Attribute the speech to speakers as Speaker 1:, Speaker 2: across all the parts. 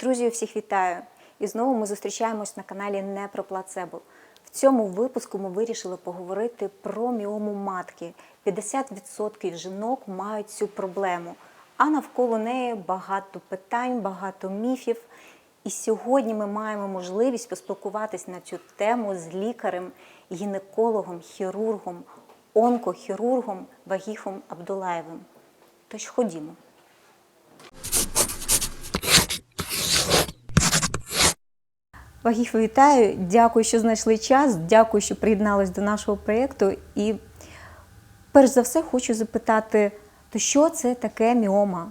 Speaker 1: Друзі, всіх вітаю! І знову ми зустрічаємось на каналі Не про плацебо. В цьому випуску ми вирішили поговорити про міому матки. 50% жінок мають цю проблему, а навколо неї багато питань, багато міфів. І сьогодні ми маємо можливість поспілкуватись на цю тему з лікарем, гінекологом, хірургом, онкохірургом Вагіфом Абдулаєвим. Тож ходімо. Вагіф, вітаю. Дякую, що знайшли час. Дякую, що приєднались до нашого проєкту. І перш за все хочу запитати, то що це таке міома?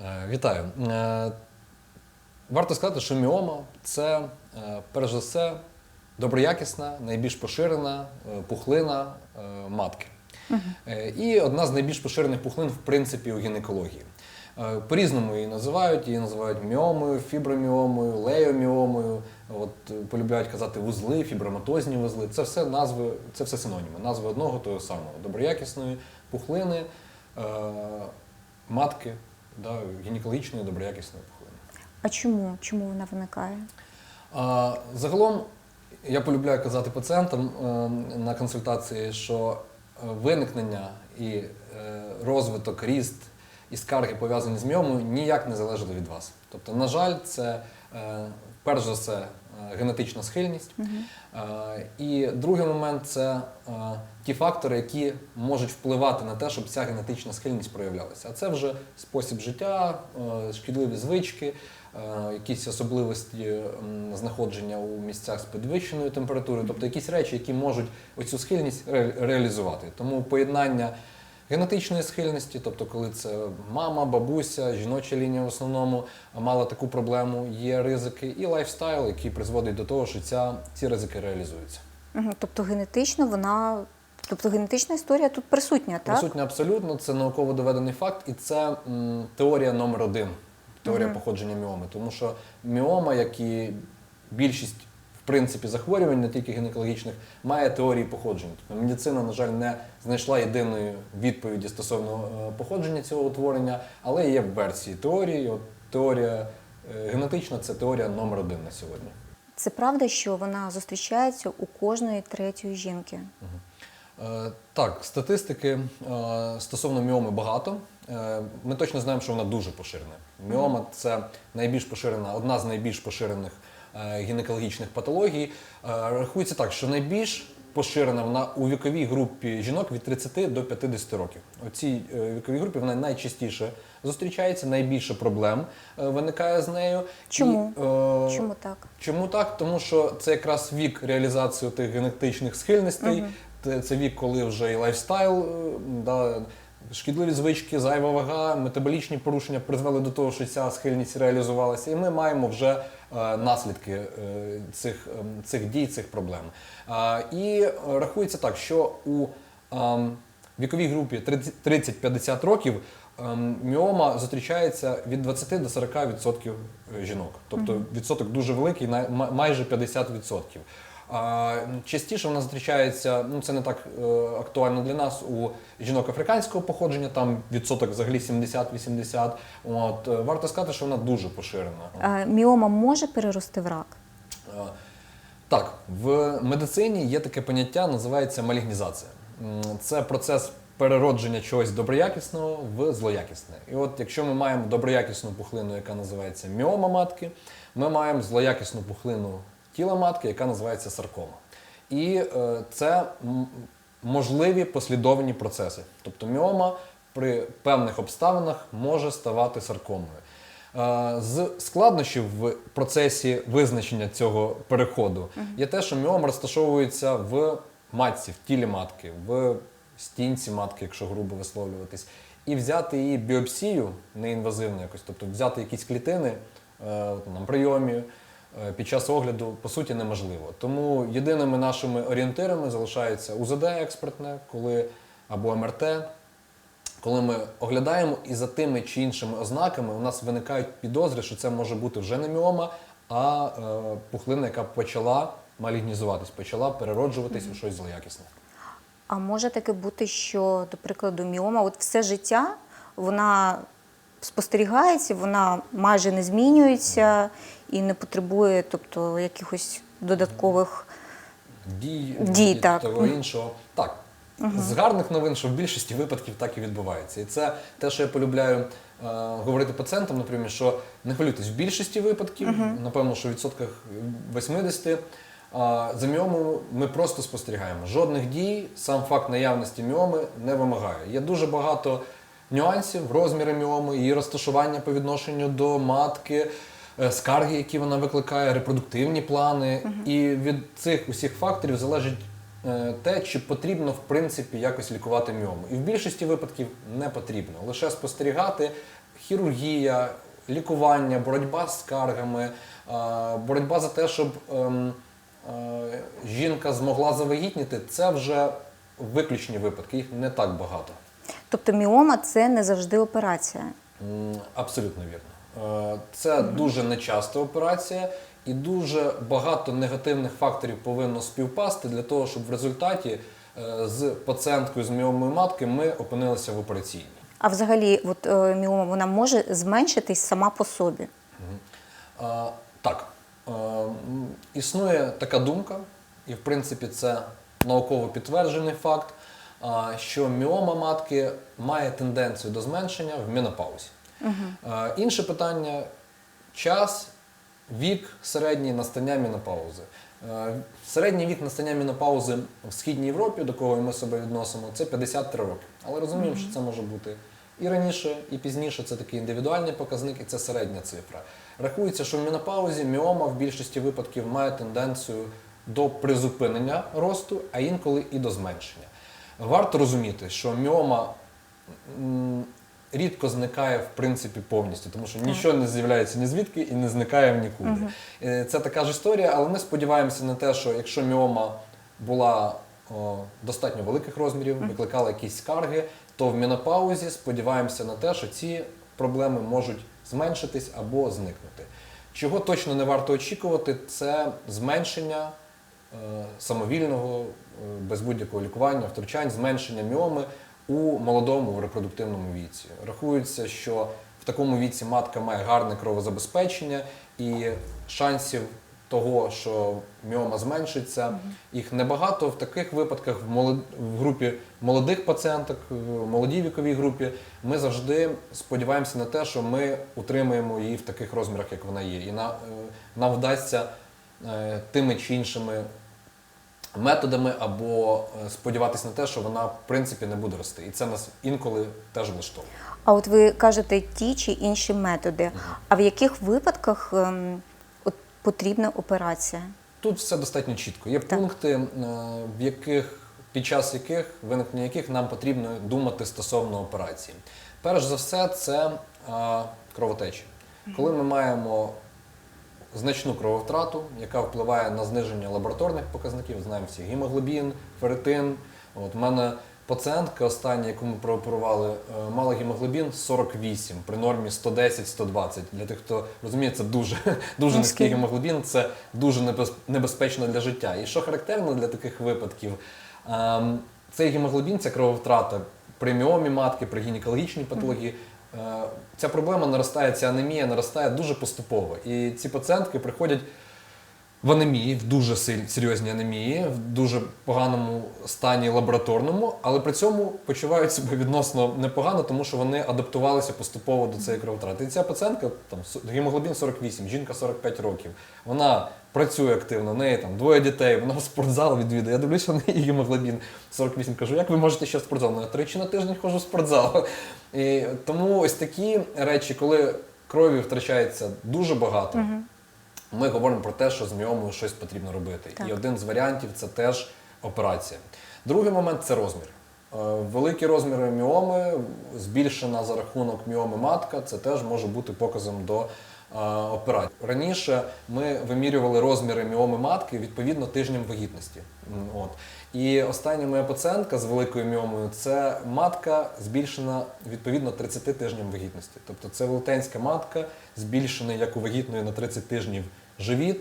Speaker 2: Е, Вітаю. Е, Варто сказати, що міома це е, перш за все доброякісна, найбільш поширена пухлина матки. Е, І одна з найбільш поширених пухлин, в принципі, у гінекології. Е, По-різному її називають, її називають міомою, фіброміомою, леоміомою. От е, полюбляють казати вузли, фіброматозні вузли. Це все назви, це все синоніми, назви одного того самого доброякісної пухлини, е, матки, да, гінекологічної доброякісної пухлини.
Speaker 1: А чому? Чому вона виникає?
Speaker 2: А, загалом я полюбляю казати пацієнтам на консультації, що виникнення і розвиток, ріст і скарги пов'язані з міомою ніяк не залежать від вас. Тобто, на жаль, це е, перш за все е, генетична схильність. Е, І другий момент це ті фактори, які можуть впливати на те, щоб ця генетична схильність проявлялася. А це вже спосіб життя, шкідливі звички, якісь особливості знаходження у місцях з підвищеною температурою, тобто якісь речі, які можуть оцю схильність ре- реалізувати. Тому поєднання генетичної схильності, тобто коли це мама, бабуся, жіноча лінія в основному мала таку проблему, є ризики, і лайфстайл, який призводить до того, що ця, ці ризики реалізуються.
Speaker 1: Тобто генетично вона. Тобто генетична історія тут присутня, так?
Speaker 2: Присутня абсолютно, це науково доведений факт, і це м, теорія номер один, теорія походження міоми. Тому що міома, як і більшість принципі захворювань, не тільки гінекологічних, має теорії походження. Тобто медицина, на жаль, не знайшла єдиної відповіді стосовно е, походження цього утворення, але є версії теорії. От теорія е, генетична це теорія номер один на сьогодні.
Speaker 1: Це правда, що вона зустрічається у кожної третьої жінки.
Speaker 2: Е, Так, статистики е, стосовно міоми багато. Е, Ми точно знаємо, що вона дуже поширена. Міома це найбільш поширена, одна з найбільш поширених гінекологічних патологій. Е, Рахується так, що найбільш поширена вона у віковій групі жінок від 30 до 50 років. У цій е, віковій групі вона найчастіше зустрічається, найбільше проблем е, виникає з нею.
Speaker 1: Чому?
Speaker 2: І, е,
Speaker 1: Чому так?
Speaker 2: Чому так? Тому що це якраз вік реалізації тих генетичних схильностей. Це- Це вік, коли вже і лайфстайл, е, да, шкідливі звички, зайва вага, метаболічні порушення призвели до того, що ця схильність реалізувалася, і ми маємо вже е, наслідки е, цих, ем, цих дій, цих проблем. І е, рахується так, що у ем, віковій групі 30 30-50 років ем, міома зустрічається від 20 до 40% жінок. Тобто відсоток дуже великий, майже 50%. Частіше вона зустрічається, ну це не так е, актуально для нас у жінок африканського походження, там відсоток взагалі 70-80. От, е, варто сказати, що вона дуже поширена.
Speaker 1: Міома може перерости в рак?
Speaker 2: Е, Так, в медицині є таке поняття, називається малігнізація. Це процес переродження чогось доброякісного в злоякісне. І от якщо ми маємо доброякісну пухлину, яка називається міома матки, ми маємо злоякісну пухлину тіла матки, яка називається саркома. І е, це можливі послідовні процеси. Тобто міома при певних обставинах може ставати саркомою. Е, З складнощів в процесі визначення цього переходу є те, що міом розташовується в матці, в тілі матки, в стінці матки, якщо грубо висловлюватись, і взяти її біопсію неінвазивно якось, тобто взяти якісь клітини е, на прийомі під час огляду, по суті, неможливо. Тому єдиними нашими орієнтирами залишається УЗД експертне, коли або МРТ, коли ми оглядаємо і за тими чи іншими ознаками у нас виникають підозри, що це може бути вже не міома, а е, пухлина, яка почала малігнізуватись, почала перероджуватись у щось злоякісне.
Speaker 1: А може таке бути, що, до прикладу, міома, от все життя вона спостерігається, вона майже не змінюється і не потребує тобто, якихось додаткових.
Speaker 2: дій,
Speaker 1: Дій,
Speaker 2: і
Speaker 1: так.
Speaker 2: того іншого. Так. З гарних новин, що в більшості випадків так і відбувається. І це те, що я полюбляю е, говорити пацієнтам, наприклад, що не хвилюйтесь, в більшості випадків, напевно, що в відсотках 80, е, за міому ми просто спостерігаємо. Жодних дій, сам факт наявності міоми не вимагає. Є дуже багато нюансів, розміри міоми, її розташування по відношенню до матки, скарги, які вона викликає, репродуктивні плани. І від цих усіх факторів залежить е, те, чи потрібно в принципі якось лікувати міому. І в більшості випадків не потрібно. Лише спостерігати хірургія, лікування, боротьба з скаргами, е, боротьба за те, щоб ем, е, жінка змогла завагітніти, це вже виключні випадки, їх не так багато.
Speaker 1: Тобто міома це не завжди операція.
Speaker 2: Абсолютно вірно. Е, Це дуже нечаста операція, і дуже багато негативних факторів повинно співпасти для того, щоб в результаті е, з пацієнткою з міомою матки ми опинилися в операційній.
Speaker 1: А взагалі, от, е, міома вона може зменшитись сама по собі.
Speaker 2: Так, існує така думка, і в принципі це науково підтверджений факт, що міома матки має тенденцію до зменшення в менопаузі. Інше питання час, вік середній настання менопаузи. Е, Середній вік настання менопаузи в Східній Європі, до кого ми себе відносимо, це 53 роки. Але розуміємо, що це може бути і раніше, і пізніше. Це такий індивідуальний показник, і це середня цифра. Рахується, що в менопаузі міома в більшості випадків має тенденцію до призупинення росту, а інколи і до зменшення. Варто розуміти, що міома рідко зникає в принципі повністю, тому що нічого не з'являється ні звідки і не зникає в нікуди. Е, Це така ж історія, але ми сподіваємося на те, що якщо міома була о, достатньо великих розмірів, викликала якісь скарги, то в менопаузі сподіваємося на те, що ці проблеми можуть зменшитись або зникнути. Чого точно не варто очікувати, це зменшення е, самовільного, е, без будь-якого лікування, втручань, зменшення міоми у молодому репродуктивному віці. Рахується, що в такому віці матка має гарне кровозабезпечення і шансів того, що міома зменшиться, їх небагато. В таких випадках в, молод... в групі молодих пацієнток, в молодій віковій групі, ми завжди сподіваємося на те, що ми утримуємо її в таких розмірах, як вона є. І на... е, нам вдасться е, тими чи іншими методами або е, сподіватися на те, що вона в принципі не буде рости. І це нас інколи теж влаштовує.
Speaker 1: А от ви кажете ті чи інші методи. А в яких випадках ем, от, потрібна операція?
Speaker 2: Тут все достатньо чітко. Є
Speaker 1: Так.
Speaker 2: пункти, е, в яких під час яких виникнення яких нам потрібно думати стосовно операції. Перш за все, це е, кровотечі. Коли ми маємо значну крововтрату, яка впливає на зниження лабораторних показників, знаємо всі гемоглобін, ферритин. От у мене пацієнтка остання, яку ми прооперували, е, мала гемоглобін 48 при нормі 110-120. Для тих, хто розуміє, це дуже, дуже низький гемоглобін, це дуже небез- небезпечно для життя. І що характерно для таких випадків, ем, цей гемоглобін, ця крововтрата при міомі матки, при гінекологічній патології. Е, Ця проблема наростає, ця анемія наростає дуже поступово. І ці пацієнтки приходять в анемії, в дуже серйозній анемії, в дуже поганому стані лабораторному, але при цьому почувають себе відносно непогано, тому що вони адаптувалися поступово до цієї кровотрати. І ця пацієнтка, там гемоглобін 48, жінка 45 років. Вона працює активно, в неї там двоє дітей, вона в спортзал відвідує. Я дивлюся на її гемоглобін 48. Кажу, як ви можете ще в спортзал? Ну, я тричі на тиждень ходжу в спортзал. І тому ось такі речі, коли крові втрачається дуже багато. Ми говоримо про те, що з міомою щось потрібно робити.
Speaker 1: Так.
Speaker 2: І один з варіантів це теж операція. Другий момент це розмір. Е, Великі розміри міоми, збільшена за рахунок міоми матка, це теж може бути показом до операції. Раніше ми вимірювали розміри міоми матки відповідно тижням вагітності. От. І остання моя пацієнтка з великою міомою це матка збільшена відповідно 30 тижням вагітності. Тобто це велетенська матка, збільшений як у вагітної на 30 тижнів живіт.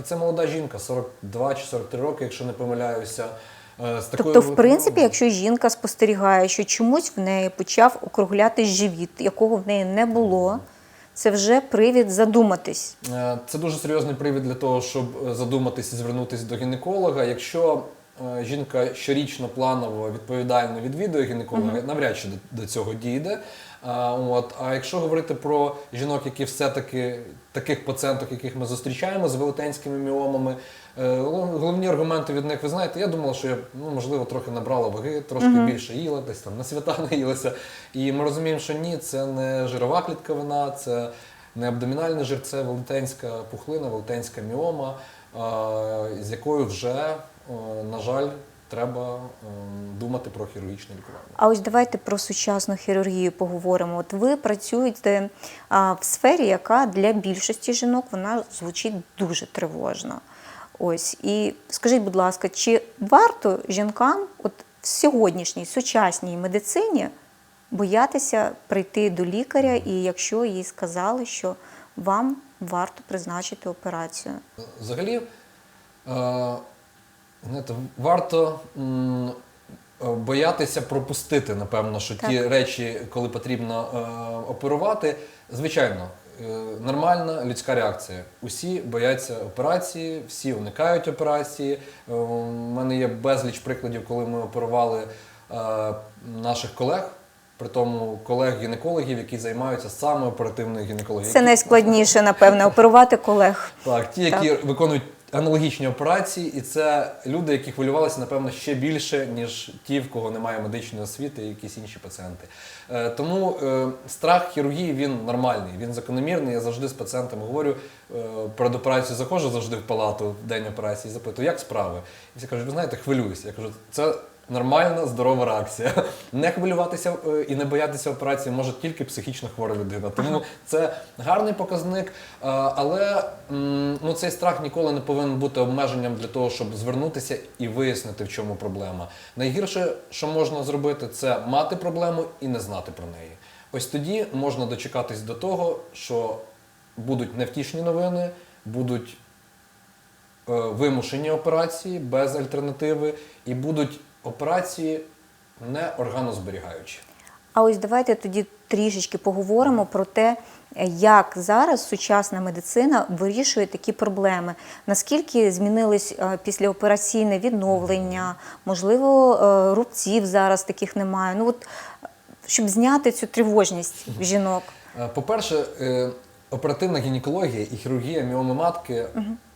Speaker 2: І це молода жінка, 42 чи 43 роки, якщо не помиляюся. Е, з такою
Speaker 1: Тобто, в принципі, якщо жінка спостерігає, що чомусь в неї почав округлятись живіт, якого в неї не було, це вже привід задуматись.
Speaker 2: Е, Це дуже серйозний привід для того, щоб задуматись і звернутися до гінеколога. Якщо е, жінка щорічно планово відповідально відвідує гінеколога, навряд чи до цього дійде. А, от, а якщо говорити про жінок, які все-таки таких пацієнток, яких ми зустрічаємо з велетенськими міомами, е, головні аргументи від них, ви знаєте, я думала, що я ну, можливо трохи набрала ваги, трошки більше їла, десь там на свята наїлася. І ми розуміємо, що ні, це не жирова клітковина, це не абдомінальний жир, це велетенська пухлина, велетенська міома, з якою вже, на жаль, треба ем, думати про хірургічне лікування.
Speaker 1: А ось давайте про сучасну хірургію поговоримо. От ви працюєте в сфері, яка для більшості жінок вона звучить дуже тривожно. Ось і скажіть, будь ласка, чи варто жінкам, от в сьогоднішній сучасній медицині, боятися прийти до лікаря, і якщо їй сказали, що вам варто призначити операцію?
Speaker 2: Взагалі, е, знаєте, варто м, е, боятися пропустити, напевно, що ті
Speaker 1: Так.
Speaker 2: речі, коли потрібно е, оперувати. Звичайно, е, нормальна людська реакція. Усі бояться операції, всі уникають операції. Е, У мене є безліч прикладів, коли ми оперували е, наших колег. При тому колег-гінекологів, які займаються саме оперативною гінекологією.
Speaker 1: Це
Speaker 2: які-
Speaker 1: найскладніше, напевне, оперувати колег.
Speaker 2: так, ті, які виконують аналогічні операції, і це люди, які хвилювалися, напевно, ще більше, ніж ті, в кого немає медичної освіти і якісь інші пацієнти. Е, тому е, страх хірургії він нормальний, він закономірний. Я завжди з пацієнтами говорю, е, перед операцією заходжу завжди в палату в день операції запитую, як справи? І всі кажуть, ви знаєте, хвилююся. Я кажу, це. Нормальна, здорова реакція. Не хвилюватися е, і не боятися операції може тільки психічно хвора людина. Тому це гарний показник. Е, Але ну, цей страх ніколи не повинен бути обмеженням для того, щоб звернутися і вияснити, в чому проблема. Найгірше, що можна зробити, це мати проблему і не знати про неї. Ось тоді можна дочекатись до того, що будуть невтішні новини, будуть е, вимушені операції без альтернативи, і будуть операції не органозберігаючі.
Speaker 1: А ось давайте тоді трішечки поговоримо про те, як зараз сучасна медицина вирішує такі проблеми. Наскільки змінилось е, післяопераційне відновлення, можливо, е, рубців зараз таких немає. Ну от щоб зняти цю тривожність в жінок.
Speaker 2: Е, По-перше, оперативна гінекологія і хірургія міоми матки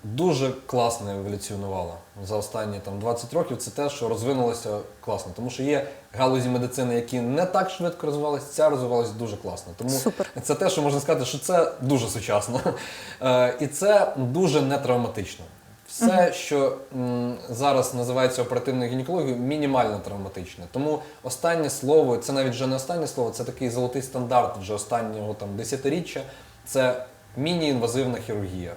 Speaker 2: дуже класно еволюціонувала за останні там, 20 років. Це те, що розвинулося класно. Тому що є галузі медицини, які не так швидко розвивалися, ця розвивалася дуже класно. Тому
Speaker 1: Супер.
Speaker 2: це те, що можна сказати, що це дуже сучасно. Е, І це дуже нетравматично. Все, що м, зараз називається оперативною гінекологією, мінімально травматичне. Тому останнє слово, це навіть вже не останнє слово, це такий золотий стандарт вже останнього там десятиріччя. Це міні-інвазивна хірургія.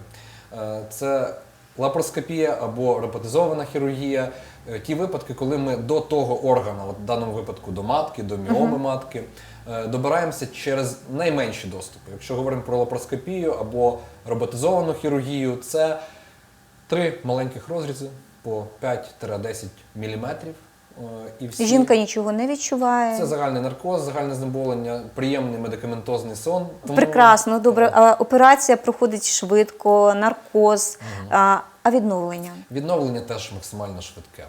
Speaker 2: Е, Це лапароскопія або роботизована хірургія. Е, Ті випадки, коли ми до того органа, от в даному випадку до матки, до міоми матки, е, добираємося через найменші доступи. Якщо говоримо про лапароскопію або роботизовану хірургію, це три маленьких розрізи по 5-10 мм. І всі...
Speaker 1: Жінка нічого не відчуває.
Speaker 2: Це загальний наркоз, загальне знеболення, приємний медикаментозний сон. Тому-
Speaker 1: Прекрасно, добре. А операція проходить швидко, наркоз, а, а відновлення.
Speaker 2: Відновлення теж максимально швидке.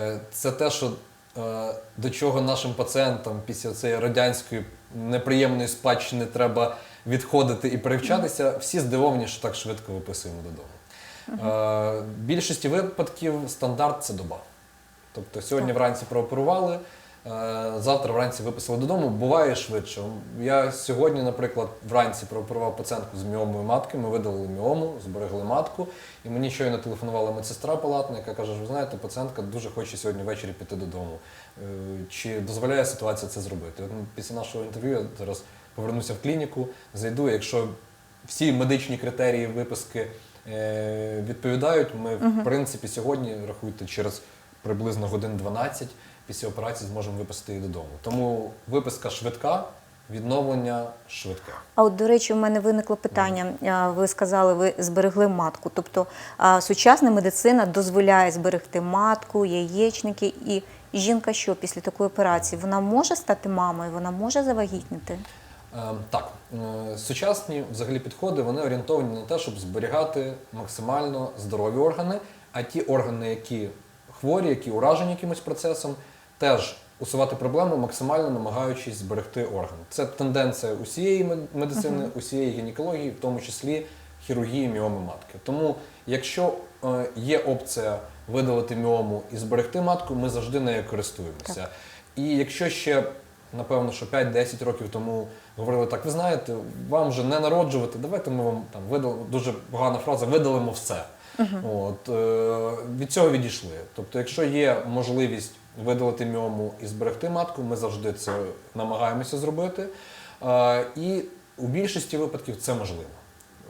Speaker 2: Е, Це те, що е, до чого нашим пацієнтам після цієї радянської неприємної спадщини треба відходити і привчатися. Всі здивовані, що так швидко виписуємо додому. Е, В більшості випадків стандарт це доба. Тобто сьогодні вранці прооперували, е, завтра вранці виписали додому, буває швидше. Я сьогодні, наприклад, вранці прооперував пацієнтку з міомою матки, ми видалили міому, зберегли матку, і мені щойно телефонувала медсестра палатна, яка каже, ви знаєте, пацієнтка дуже хоче сьогодні ввечері піти додому. Е, Чи дозволяє ситуація це зробити? От після нашого інтерв'ю я зараз повернуся в клініку, зайду, якщо всі медичні критерії виписки е, відповідають, ми, в принципі, сьогодні, рахуйте, через приблизно годин 12 після операції зможемо виписати її додому. Тому виписка швидка, відновлення швидке.
Speaker 1: А от, до речі, у мене виникло питання. Ви сказали, ви зберегли матку. Тобто сучасна медицина дозволяє зберегти матку, яєчники, і жінка, що після такої операції вона може стати мамою, вона може завагітніти.
Speaker 2: Е, Так, е, сучасні взагалі підходи вони орієнтовані на те, щоб зберігати максимально здорові органи, а ті органи, які хворі, які уражені якимось процесом, теж усувати проблему, максимально намагаючись зберегти орган. Це тенденція усієї мед- медицини, усієї гінекології, в тому числі хірургії міоми матки. Тому, якщо е, є опція видалити міому і зберегти матку, ми завжди нею користуємося. І якщо ще напевно, що 5-10 років тому говорили так, ви знаєте, вам вже не народжувати, давайте ми вам там видалимо, дуже погана фраза, видалимо все. От, е, від цього відійшли. Тобто, якщо є можливість видалити міому і зберегти матку, ми завжди це намагаємося зробити. Е, і у більшості випадків це можливо.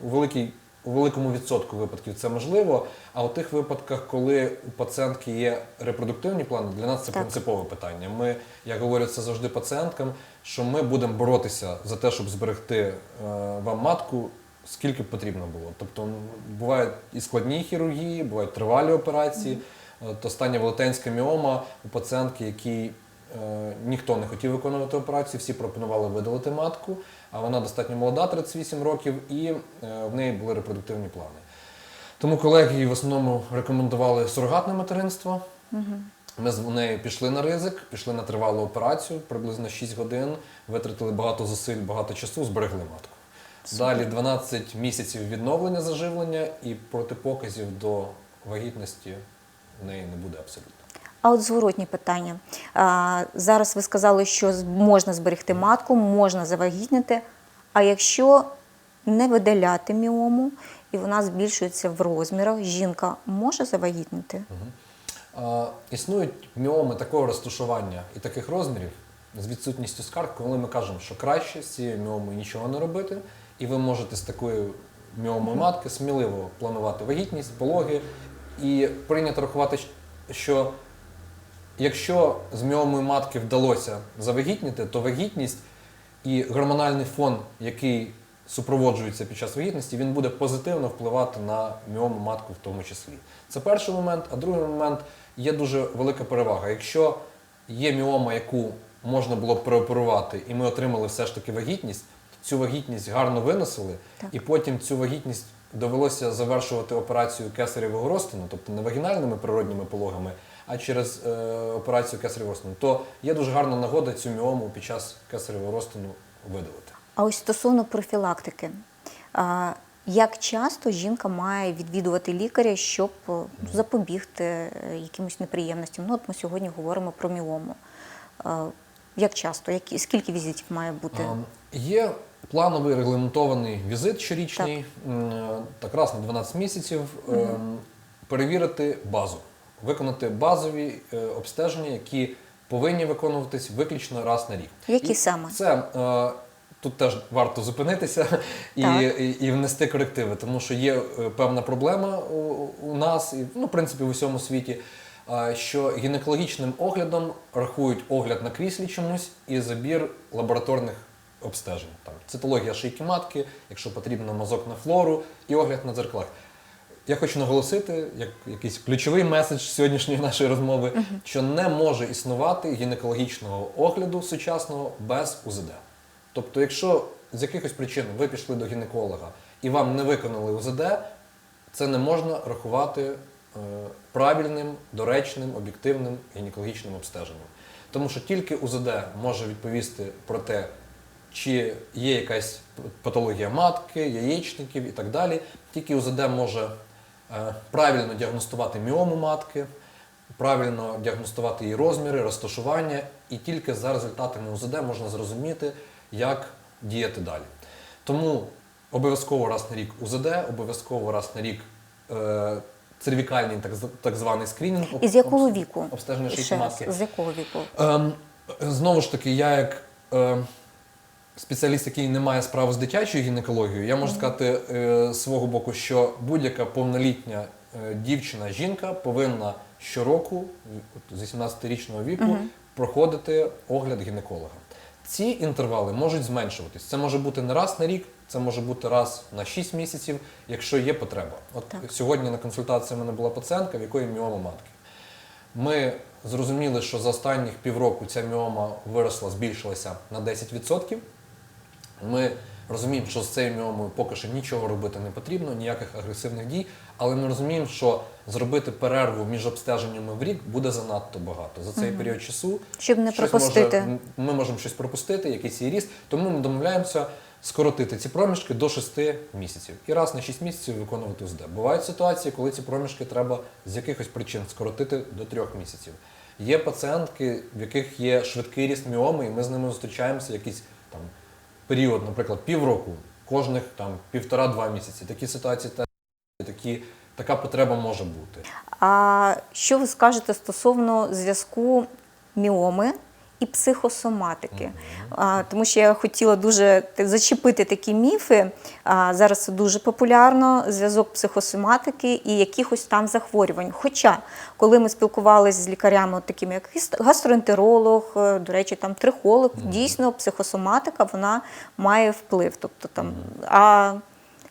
Speaker 2: У великій у великому відсотку випадків це можливо, а у тих випадках, коли у пацієнтки є репродуктивні плани, для нас це
Speaker 1: Так.
Speaker 2: принципове питання. Ми, я говорю це завжди пацієнткам, що ми будемо боротися за те, щоб зберегти е, вам матку, скільки потрібно було. Тобто бувають і складні хірургії, бувають тривалі операції. От остання велетенська міома у пацієнтки, якій е, ніхто не хотів виконувати операцію, всі пропонували видалити матку, а вона достатньо молода, 38 років, і е, в неї були репродуктивні плани. Тому колеги їй в основному рекомендували сурогатне материнство. Ми з нею пішли на ризик, пішли на тривалу операцію, приблизно 6 годин, витратили багато зусиль, багато часу, зберегли матку. Далі 12 місяців відновлення заживлення і протипоказів до вагітності в неї не буде абсолютно.
Speaker 1: А от зворотні питання. А, зараз ви сказали, що можна зберегти матку, можна завагітніти. А якщо не видаляти міому і вона збільшується в розмірах, жінка може завагітніти?
Speaker 2: А, Існують міоми такого розташування і таких розмірів з відсутністю скарг, коли ми кажемо, що краще з цією міомою нічого не робити, і ви можете з такою міомою матки сміливо планувати вагітність, пологи, і прийнято рахувати, що якщо з міомою матки вдалося завагітніти, то вагітність і гормональний фон, який супроводжується під час вагітності, він буде позитивно впливати на міому матку в тому числі. Це перший момент, а другий момент є дуже велика перевага. Якщо є міома, яку можна було б переоперувати, і ми отримали все ж таки вагітність, цю вагітність гарно виносили,
Speaker 1: Так.
Speaker 2: і потім цю вагітність довелося завершувати операцію кесаревого розтину, тобто не вагінальними природніми пологами, а через е, операцію кесаревого розтину, то є дуже гарна нагода цю міому під час кесаревого розтину видалити.
Speaker 1: А ось стосовно профілактики. А, Як часто жінка має відвідувати лікаря, щоб е, запобігти е, якимось неприємностям? Ну, от ми сьогодні говоримо про міому. Як часто? Які, скільки візитів має бути?
Speaker 2: Є плановий регламентований візит щорічний, м, е, так раз на 12 місяців, ем, перевірити базу, виконати базові е, обстеження, які повинні виконуватись виключно раз на рік.
Speaker 1: Які
Speaker 2: І
Speaker 1: саме?
Speaker 2: Це е, тут теж варто зупинитися і, і, і внести корективи, тому що є певна проблема у, у нас і ну, в принципі в усьому світі. е, Що гінекологічним оглядом рахують огляд на кріслі чомусь і забір лабораторних обстежень. Там цитологія шийки матки, якщо потрібно мазок на флору і огляд на дзеркалах. Я хочу наголосити, як якийсь ключовий меседж сьогоднішньої нашої розмови, що не може існувати гінекологічного огляду сучасного без УЗД. Тобто, якщо з якихось причин ви пішли до гінеколога і вам не виконали УЗД, це не можна рахувати е, правильним, доречним, об'єктивним гінекологічним обстеженням. Тому що тільки УЗД може відповісти про те, чи є якась патологія матки, яєчників і так далі. Тільки УЗД може е, правильно діагностувати міому матки, правильно діагностувати її розміри, розташування, і тільки за результатами УЗД можна зрозуміти, як діяти далі. Тому обов'язково раз на рік УЗД, обов'язково раз на рік е, цервікальний так, так званий скринінг.
Speaker 1: І з якого віку?
Speaker 2: Обстеження шийки матки.
Speaker 1: з якого віку?
Speaker 2: Ем, знову ж таки, я як е, спеціаліст, який не має справи з дитячою гінекологією, я можу сказати е, з свого боку, що будь-яка повнолітня е, дівчина, жінка повинна щороку, от з 18-річного віку, проходити огляд гінеколога. Ці інтервали можуть зменшуватись. Це може бути не раз на рік, це може бути раз на 6 місяців, якщо є потреба. От
Speaker 1: Так.
Speaker 2: сьогодні на консультації в мене була пацієнтка, в якої міома матки. Ми зрозуміли, що за останніх півроку ця міома виросла, збільшилася на 10%. Ми розуміємо, що з цією міомою поки що нічого робити не потрібно, ніяких агресивних дій, але ми розуміємо, що зробити перерву між обстеженнями в рік буде занадто багато. За цей період часу
Speaker 1: Щоб не пропустити.
Speaker 2: Може, ми можемо щось пропустити, якийсь її ріст, тому ми домовляємося скоротити ці проміжки до 6 місяців і раз на 6 місяців виконувати УЗД. Бувають ситуації, коли ці проміжки треба з якихось причин скоротити до 3 місяців. Є пацієнтки, в яких є швидкий ріст міоми, і ми з ними зустрічаємося там період, наприклад, півроку, кожних там півтора-два місяці. Такі ситуації теж такі, така потреба може бути.
Speaker 1: А що ви скажете стосовно зв'язку міоми і психосоматики? А, тому що я хотіла дуже зачепити такі міфи. А, зараз це дуже популярно зв'язок психосоматики і якихось там захворювань. Хоча, коли ми спілкувалися з лікарями, от такими як гастроентеролог, е, до речі, там трихолог, дійсно психосоматика вона має вплив. Тобто там а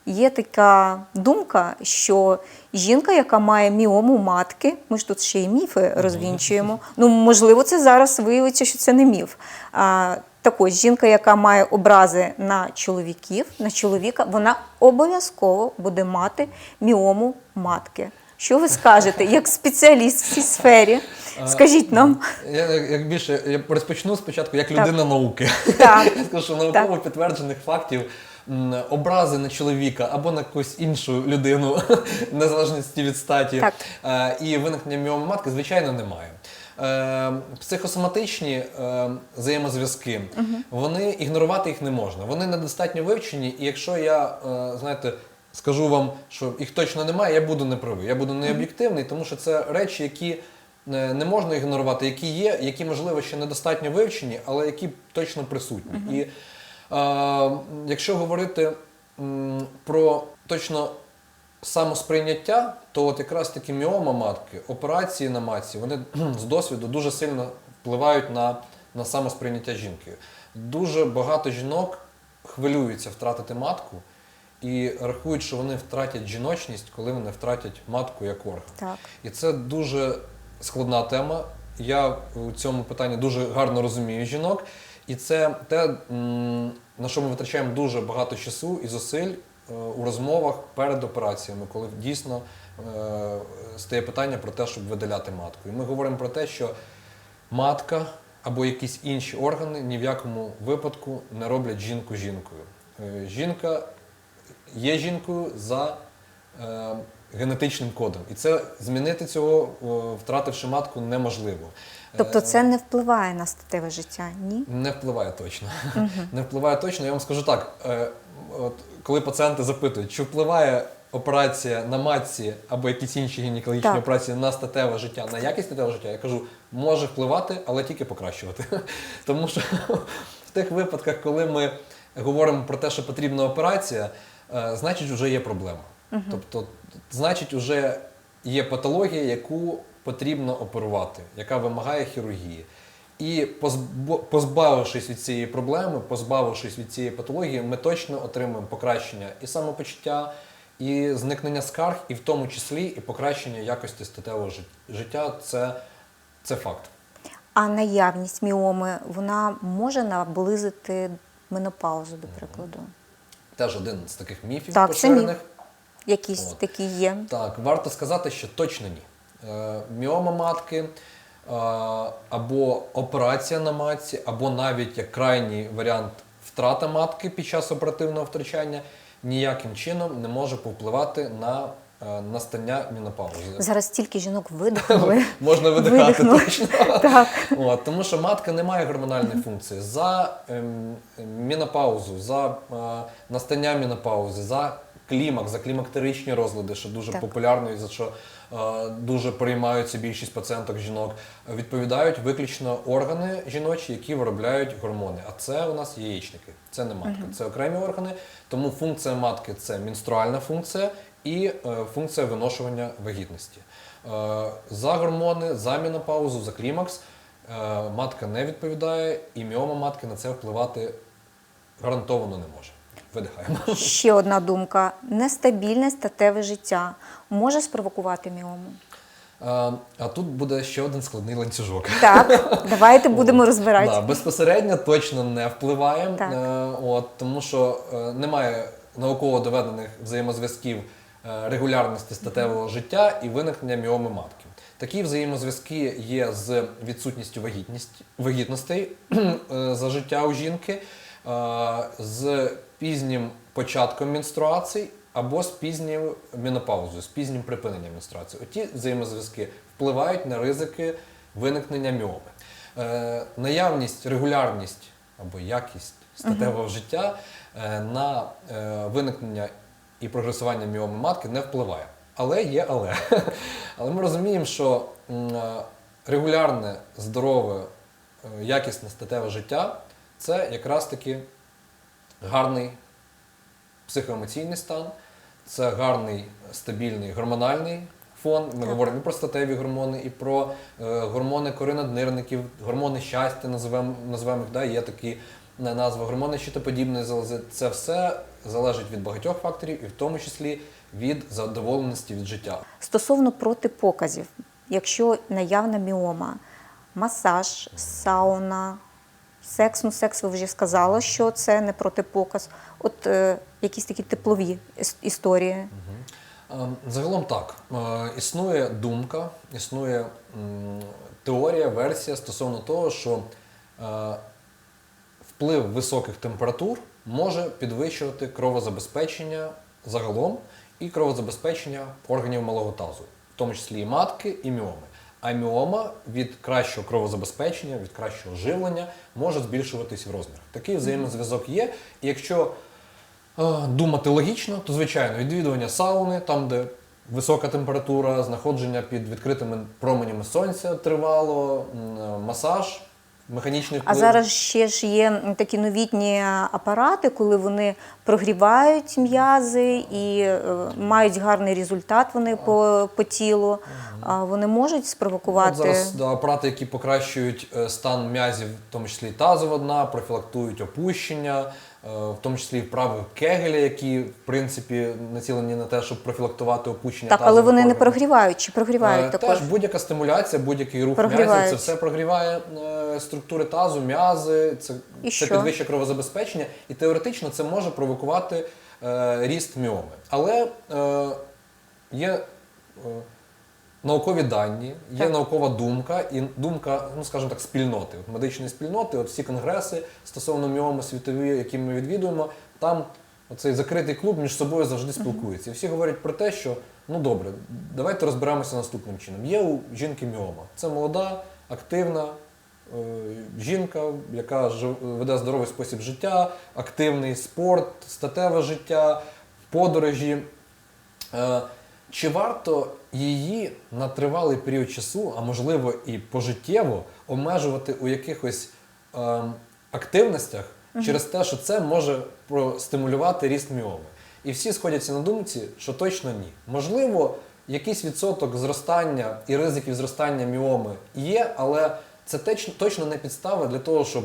Speaker 1: Є така думка, що жінка, яка має міому матки, ми ж тут ще й міфи розвінчуємо. Ну, можливо, це зараз виявиться, що це не міф. А, так ось, жінка, яка має образи на чоловіків, на чоловіка, вона обов'язково буде мати міому матки. Що ви скажете, як спеціаліст в цій сфері? Скажіть нам.
Speaker 2: Я як більше я розпочну спочатку як
Speaker 1: Так.
Speaker 2: людина науки.
Speaker 1: Так.
Speaker 2: Я скажу, що науково підтверджених фактів образи на чоловіка або на якусь іншу людину, незалежності від статі,
Speaker 1: Так.
Speaker 2: е, і виникнення міоми матки, звичайно, немає. Е, Психосоматичні е, взаємозв'язки, вони ігнорувати їх не можна. Вони недостатньо вивчені, і якщо я, знаєте, скажу вам, що їх точно немає, я буду неправий. Я буду необ'єктивний, тому що це речі, які не можна ігнорувати, які є, які, можливо, ще недостатньо вивчені, але які точно присутні. І е, якщо говорити про точно самосприйняття, то от якраз таки міома матки, операції на матці, вони з досвіду дуже сильно впливають на, на самосприйняття жінки. Дуже багато жінок хвилюються втратити матку і рахують, що вони втратять жіночність, коли вони втратять матку як орган.
Speaker 1: Так.
Speaker 2: І це дуже складна тема. Я у цьому питанні дуже гарно розумію жінок. І це те, на що ми витрачаємо дуже багато часу і зусиль е, у розмовах перед операціями, коли дійсно е, стає питання про те, щоб видаляти матку. І ми говоримо про те, що матка або якісь інші органи ні в якому випадку не роблять жінку жінкою. Е, Жінка є жінкою за генетичним кодом. І це змінити цього, втративши матку, неможливо.
Speaker 1: Тобто це не впливає на статеве життя, ні?
Speaker 2: не впливає точно. Не впливає точно. Я вам скажу так: е, от коли пацієнти запитують, чи впливає операція на матці або якісь інші гінекологічні
Speaker 1: Так.
Speaker 2: операції на статеве життя, на якість статевого життя, я кажу, може впливати, але тільки покращувати. Тому що в тих випадках, коли ми говоримо про те, що потрібна операція, е, значить, вже є проблема. Тобто, значить, вже є патологія, яку потрібно оперувати, яка вимагає хірургії. І позбавившись від цієї проблеми, позбавившись від цієї патології, ми точно отримаємо покращення і самопочуття, і зникнення скарг, і в тому числі і покращення якості статевого життя. Це, це факт.
Speaker 1: А наявність міоми вона може наблизити менопаузу, до прикладу.
Speaker 2: Теж один з таких міфів
Speaker 1: Так, це міф.
Speaker 2: поширених.
Speaker 1: Якісь
Speaker 2: От.
Speaker 1: такі є.
Speaker 2: Так, варто сказати, що точно ні. Е, Міома матки е, або операція на матці, або навіть як крайній варіант втрата матки під час оперативного втручання ніяким чином не може повпливати на е, настання менопаузи.
Speaker 1: Зараз стільки жінок видихнули.
Speaker 2: Можна видихати точно.
Speaker 1: Так.
Speaker 2: От, тому що матка не має гормональної функції. За ем, менопаузу, за е, настання менопаузи, за клімакс, за клімактеричні розлади, що дуже
Speaker 1: Так.
Speaker 2: популярно і за що е, дуже переймаються більшість пацієнток жінок, відповідають виключно органи жіночі, які виробляють гормони. А це у нас яєчники, це не матка, це окремі органи. Тому функція матки це менструальна функція і е, функція виношування вагітності. Е, За гормони, за менопаузу, за клімакс е, матка не відповідає, і міома матки на це впливати гарантовано не може. Видихаємо.
Speaker 1: Ще одна думка: нестабільне статеве життя може спровокувати міому.
Speaker 2: Е, А тут буде ще один складний ланцюжок.
Speaker 1: Так, давайте будемо розбирати.
Speaker 2: Да, безпосередньо точно не впливає,
Speaker 1: Так.
Speaker 2: е, от, тому що е, немає науково доведених взаємозв'язків е, регулярності статевого життя і виникнення міоми матки. Такі взаємозв'язки є з відсутністю вагітностей за життя у жінки, з пізнім початком менструацій або з пізньою менопаузою, з пізнім припиненням менструації. Оті взаємозв'язки впливають на ризики виникнення міоми. Е, наявність, регулярність або якість статевого життя е, на е, виникнення і прогресування міоми матки не впливає. Але є але. Але ми розуміємо, що е, регулярне, здорове, е, якісне статеве життя це якраз таки гарний психоемоційний стан, це гарний стабільний гормональний фон. Ми
Speaker 1: Так.
Speaker 2: говоримо і про статеві гормони, і про е, гормони кориноднирників, гормони щастя, називаємо, називаємо їх, да, є такі е, назви, гормони щитоподібної залози. Це все залежить від багатьох факторів, і в тому числі від задоволеності від життя.
Speaker 1: Стосовно протипоказів, якщо наявна міома, масаж, сауна, секс, ну секс ви вже сказали, що це не протипоказ. От е, якісь такі теплові іс- історії.
Speaker 2: Е, Загалом так. Е, Існує думка, існує теорія, версія стосовно того, що е, вплив високих температур може підвищувати кровозабезпечення загалом і кровозабезпечення органів малого тазу, в тому числі і матки, і міоми. А міома від кращого кровозабезпечення, від кращого живлення може збільшуватись в розмірах. Такий взаємозв'язок є. І якщо Е, Думати логічно, то звичайно відвідування сауни, там, де висока температура, знаходження під відкритими променями сонця тривало, масаж, механічний
Speaker 1: А зараз ще ж є такі новітні апарати, коли вони прогрівають м'язи і е, мають гарний результат вони по, по тілу. А вони можуть спровокувати.
Speaker 2: От зараз да, апарати, які покращують е, стан м'язів, в тому числі і тазова дна, профілактують опущення, в тому числі і вправи Кегеля, які в принципі націлені на те, щоб профілактувати опущення.
Speaker 1: Так, але
Speaker 2: тазових
Speaker 1: вони не
Speaker 2: органів.
Speaker 1: прогрівають чи прогрівають
Speaker 2: Е,
Speaker 1: також.
Speaker 2: Теж будь-яка стимуляція, будь-який рух
Speaker 1: Прогрівають.
Speaker 2: м'язів, це все прогріває е, структури тазу, м'язи, це,
Speaker 1: І
Speaker 2: це
Speaker 1: що?
Speaker 2: підвищує кровозабезпечення, і теоретично це може провокувати е, ріст міоми. Але е, є е, наукові дані, є
Speaker 1: Так.
Speaker 2: наукова думка, і думка, ну скажімо так, спільноти, от медичної спільноти, от всі конгреси стосовно міоми світові, які ми відвідуємо, там оцей закритий клуб між собою завжди спілкується. І всі говорять про те, що ну добре, давайте розберемося наступним чином. Є у жінки міома. Це молода, активна. е, Жінка, яка веде здоровий спосіб життя, активний спорт, статеве життя, подорожі. Е, Чи варто її на тривалий період часу, а можливо і пожиттєво, обмежувати у якихось ем, активностях через те, що це може простимулювати ріст міоми? І всі сходяться на думці, що точно ні. Можливо, якийсь відсоток зростання і ризиків зростання міоми є, але це точно не підстава для того, щоб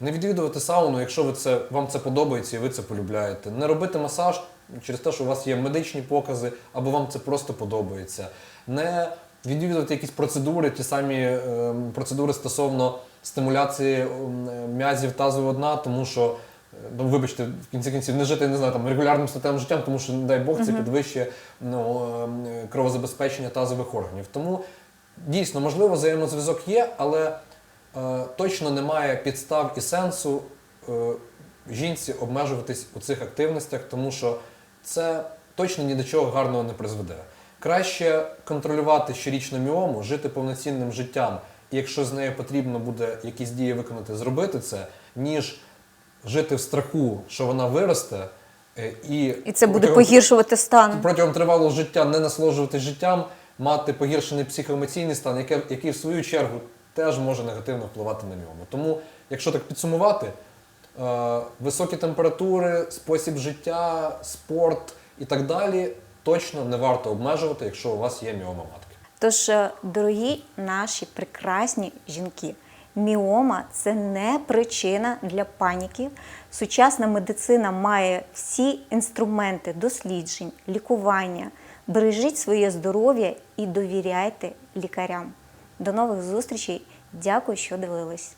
Speaker 2: не відвідувати сауну, якщо ви це, вам це подобається і ви це полюбляєте. Не робити масаж через те, що у вас є медичні покази, або вам це просто подобається. Не відвідувати якісь процедури, ті самі е, процедури стосовно стимуляції е, м'язів тазового дна, тому що. е, Ну, вибачте, в кінці кінців не жити не знаю, там регулярним статевим життям, тому що, не дай Бог, це підвищує ну, кровозабезпечення тазових органів. Тому дійсно, можливо, взаємозв'язок є, але е, точно немає підстав і сенсу е, жінці обмежуватись у цих активностях, тому що це точно ні до чого гарного не призведе. Краще контролювати щорічну міому, жити повноцінним життям, і якщо з нею потрібно буде якісь дії виконати, зробити це, ніж жити в страху, що вона виросте. е, І,
Speaker 1: І це буде
Speaker 2: протягом-
Speaker 1: погіршувати стан.
Speaker 2: протягом тривалого життя не насолоджуватись життям, мати погіршений психоемоційний стан, яке- який в свою чергу теж може негативно впливати на ньому. Тому, якщо так підсумувати, високі температури, спосіб життя, спорт і так далі точно не варто обмежувати, якщо у вас є міома матки.
Speaker 1: Тож, е, дорогі наші прекрасні жінки, Міома це не причина для паніки. Сучасна медицина має всі інструменти досліджень, лікування. Бережіть своє здоров'я і довіряйте лікарям. До нових зустрічей. Дякую, що дивились.